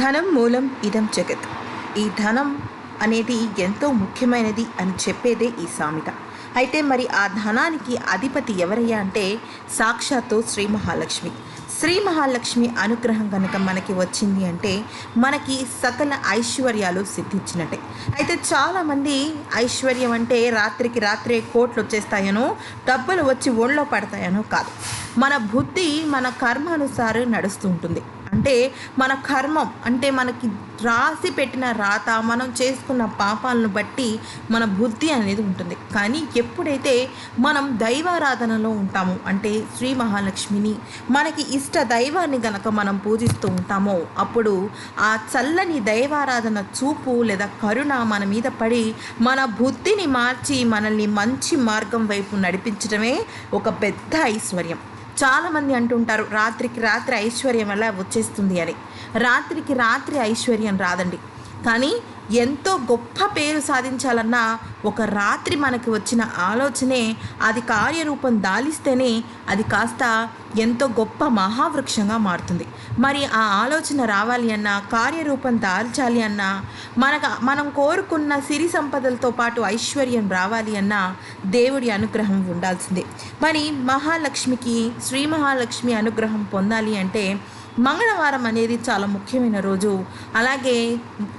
ధనం మూలం ఇదం జగత్. ఈ ధనం అనేది ఎంతో ముఖ్యమైనది అని చెప్పేదే ఈ సామెత. అయితే మరి ఆ ధనానికి అధిపతి ఎవరయ్యా అంటే సాక్షాత్తు శ్రీ మహాలక్ష్మి. శ్రీ మహాలక్ష్మి అనుగ్రహం కనుక మనకి వచ్చింది అంటే మనకి సకల ఐశ్వర్యాలు సిద్ధించినట్టే. అయితే చాలామంది ఐశ్వర్యం అంటే రాత్రికి రాత్రే కోట్లు వచ్చేస్తాయనో డబ్బులు వచ్చి ఒళ్ళో పడతాయనో కాదు. మన బుద్ధి మన కర్మానుసారం నడుస్తూ ఉంటుంది. అంటే మన కర్మం అంటే మనకి రాసి పెట్టిన రాత మనం చేసుకున్న పాపాలను బట్టి మన బుద్ధి అనేది ఉంటుంది. కానీ ఎప్పుడైతే మనం దైవారాధనలో ఉంటామో అంటే శ్రీ మహాలక్ష్మిని మనకి ఇష్ట దైవాన్ని గనక మనం పూజిస్తూ ఉంటామో అప్పుడు ఆ చల్లని దైవారాధన చూపు లేదా కరుణ మన మీద పడి మన బుద్ధిని మార్చి మనల్ని మంచి మార్గం వైపు నడిపించడమే ఒక పెద్ద ఐశ్వర్యం. చాలామంది అంటుంటారు రాత్రికి రాత్రి ఐశ్వర్యం ఎలా వచ్చేస్తుంది అని. రాత్రికి రాత్రి ఐశ్వర్యం రాదండి. కానీ ఎంతో గొప్ప పేరు సాధించాలన్నా ఒక రాత్రి మనకి వచ్చిన ఆలోచనే అది కార్యరూపం దాలిస్తేనే అది కాస్త ఎంతో గొప్ప మహావృక్షంగా మారుతుంది. మరి ఆ ఆలోచన రావాలి అన్నా కార్యరూపం దాల్చాలి అన్నా మనకు మనం కోరుకున్న సిరి సంపదలతో పాటు ఐశ్వర్యం రావాలి అన్నా దేవుడి అనుగ్రహం ఉండాల్సిందే. మరి మహాలక్ష్మికి శ్రీ మహాలక్ష్మి అనుగ్రహం పొందాలి అంటే మంగళవారం అనేది చాలా ముఖ్యమైన రోజు. అలాగే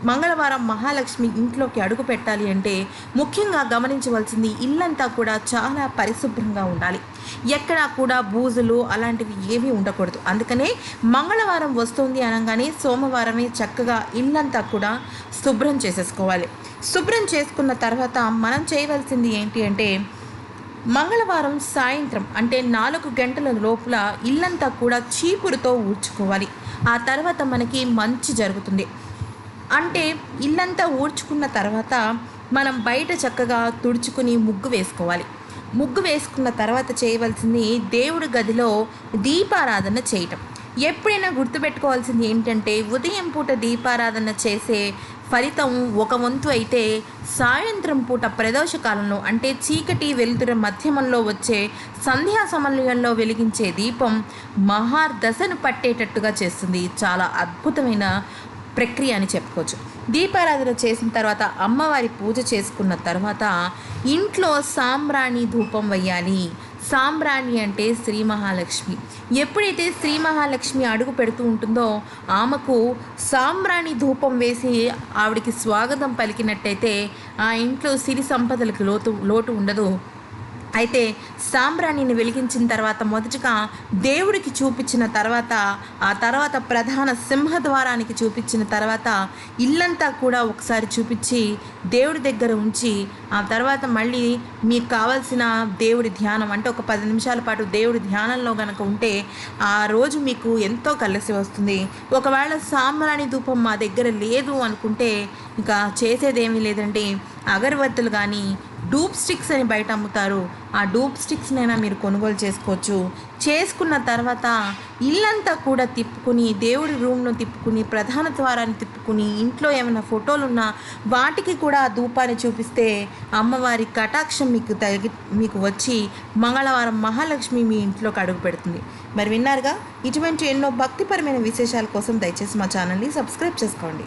మంగళవారం మహాలక్ష్మి ఇంట్లోకి అడుగు పెట్టాలి అంటే ముఖ్యంగా గమనించవలసింది ఇల్లంతా కూడా చాలా పరిశుభ్రంగా ఉండాలి. ఎక్కడా కూడా బూజులు అలాంటివి ఏమీ ఉండకూడదు. అందుకనే మంగళవారం వస్తుంది అనగానే సోమవారమే చక్కగా ఇల్లంతా కూడా శుభ్రం చేసేసుకోవాలి. శుభ్రం చేసుకున్న తర్వాత మనం చేయవలసింది ఏంటి అంటే మంగళవారం సాయంత్రం అంటే నాలుగు గంటల లోపల ఇల్లంతా కూడా చీపురుతో ఊడ్చుకోవాలి. ఆ తర్వాత మనకి మంచి జరుగుతుంది. అంటే ఇల్లంతా ఊడ్చుకున్న తర్వాత మనం బయట చక్కగా తుడుచుకుని ముగ్గు వేసుకోవాలి. ముగ్గు వేసుకున్న తర్వాత చేయవలసింది దేవుడి గదిలో దీపారాధన చేయటం. ఎప్పుడైనా గుర్తుపెట్టుకోవాల్సింది ఏంటంటే ఉదయం పూట దీపారాధన చేసే ఫలితం ఒక వంతు అయితే సాయంత్రం పూట ప్రదోషకాలంలో అంటే చీకటి వెలుతురు మధ్యమంలో వచ్చే సంధ్యా సమయంలో వెలిగించే దీపం మహాదశను పట్టేటట్టుగా చేస్తుంది. చాలా అద్భుతమైన ప్రక్రియ అని చెప్పుకోవచ్చు. దీపారాధన చేసిన తర్వాత అమ్మవారి పూజ చేసుకున్న తర్వాత ఇంట్లో సాంబ్రాణి ధూపం వేయాలి సాంబ్రాణి అంటే శ్రీ మహాలక్ష్మి. ఎప్పుడైతే శ్రీ మహాలక్ష్మి అడుగు పెడుతూ ఉంటుందో ఆమెకు సాంబ్రాణి ధూపం వేసి ఆవిడికి స్వాగతం పలికినట్టయితే ఆ ఇంట్లో సిరి సంపదలకు లోటు లోటు ఉండదు. అయితే సాంబ్రాణిని వెలిగించిన తర్వాత మొదటగా దేవుడికి చూపించిన తర్వాత ఆ తర్వాత ప్రధాన సింహద్వారానికి చూపించిన తర్వాత ఇల్లంతా కూడా ఒకసారి చూపించి దేవుడి దగ్గర ఉంచి ఆ తర్వాత మళ్ళీ మీకు కావాల్సిన దేవుడి ధ్యానం అంటే ఒక పది నిమిషాల పాటు దేవుడి ధ్యానంలో కనుక ఉంటే ఆ రోజు మీకు ఎంతో కలిసి వస్తుంది. ఒకవేళ సాంబ్రాణి ధూపం మా దగ్గర లేదు అనుకుంటే ఇంకా చేసేదేమీ లేదండి. అగరబత్తులు కానీ డూప్ స్టిక్స్ అని బయట అమ్ముతారు. ఆ డూప్ స్టిక్స్నైనా మీరు కొనుగోలు చేసుకోవచ్చు. చేసుకున్న తర్వాత ఇల్లంతా కూడా తిప్పుకుని దేవుడి రూమ్ను తిప్పుకుని ప్రధాన ద్వారాన్ని తిప్పుకుని ఇంట్లో ఏమైనా ఫోటోలు ఉన్నా వాటికి కూడా ఆ ధూపాన్ని చూపిస్తే అమ్మవారి కటాక్షం మీకు తగి మీకు వచ్చి మంగళవారం మహాలక్ష్మి మీ ఇంట్లోకి అడుగు పెడుతుంది. మరి విన్నారుగా? ఇటువంటి ఎన్నో భక్తిపరమైన విశేషాల కోసం దయచేసి మా ఛానల్ని సబ్స్క్రైబ్ చేసుకోండి.